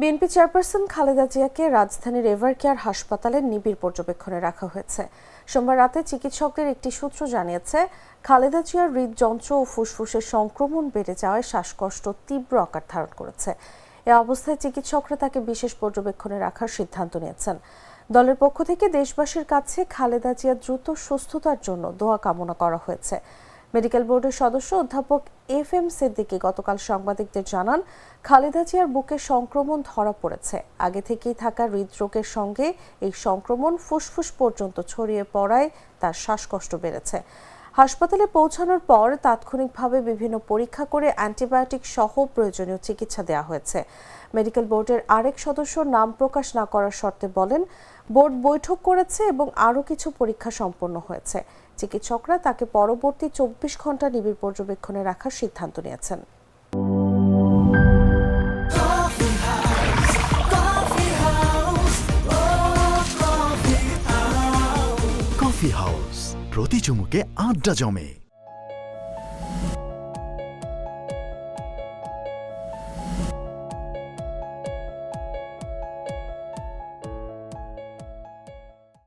BNP chairperson Khaleda জিয়াকে রাজধানীর ever care হাসপাতালে নিবিড় পর্যবেক্ষণে রাখা হয়েছে। সোমবার রাতে চিকিৎসকদের একটি সূত্র জানিয়েছে, খালেদা জিয়ার হৃদযন্ত্র ও ফুসফুসের সংক্রমণ বেড়ে যাওয়ায় শ্বাসকষ্ট তীব্র আকার ধারণ করেছে। এ অবস্থায় চিকিৎসকরা তাকে বিশেষ পর্যবেক্ষণে রাখার সিদ্ধান্ত নিয়েছেন। দলের পক্ষ থেকে দেশবাসীর কাছে খালেদা জিয়া দ্রুত সুস্থতার জন্য দোয়া কামনা করা হয়েছে। মেডিকেল বোর্ডের সদস্য অধ্যাপক এফ এম সিদ্দিকি গতকাল সাংবাদিকদের জানান, খালেদা জিয়ার বুকে সংক্রমণ ধরা পড়েছে। আগে থেকেই থাকা হৃদরোগের সঙ্গে এই সংক্রমণ ফুসফুস পর্যন্ত ছড়িয়ে পড়ায় তার শ্বাসকষ্ট বেড়েছে। হাসপাতালে পৌঁছানোর পর তাৎক্ষণিকভাবে বিভিন্ন পরীক্ষা করে অ্যান্টিবায়োটিক সহ প্রয়োজনীয় চিকিৎসা দেওয়া হয়েছে। মেডিকেল বোর্ডের আরেক সদস্য নাম প্রকাশ না করার শর্তে বলেন, বোর্ড বৈঠক করেছে এবং আরও কিছু পরীক্ষা সম্পন্ন হয়েছে। চিকিৎসকরা তাকে পরবর্তী চব্বিশ ঘণ্টা নিবিড় পর্যবেক্ষণে রাখার সিদ্ধান্ত নিয়েছেন। কফি হাউস প্রতি চুমুকে আড্ডা জমে।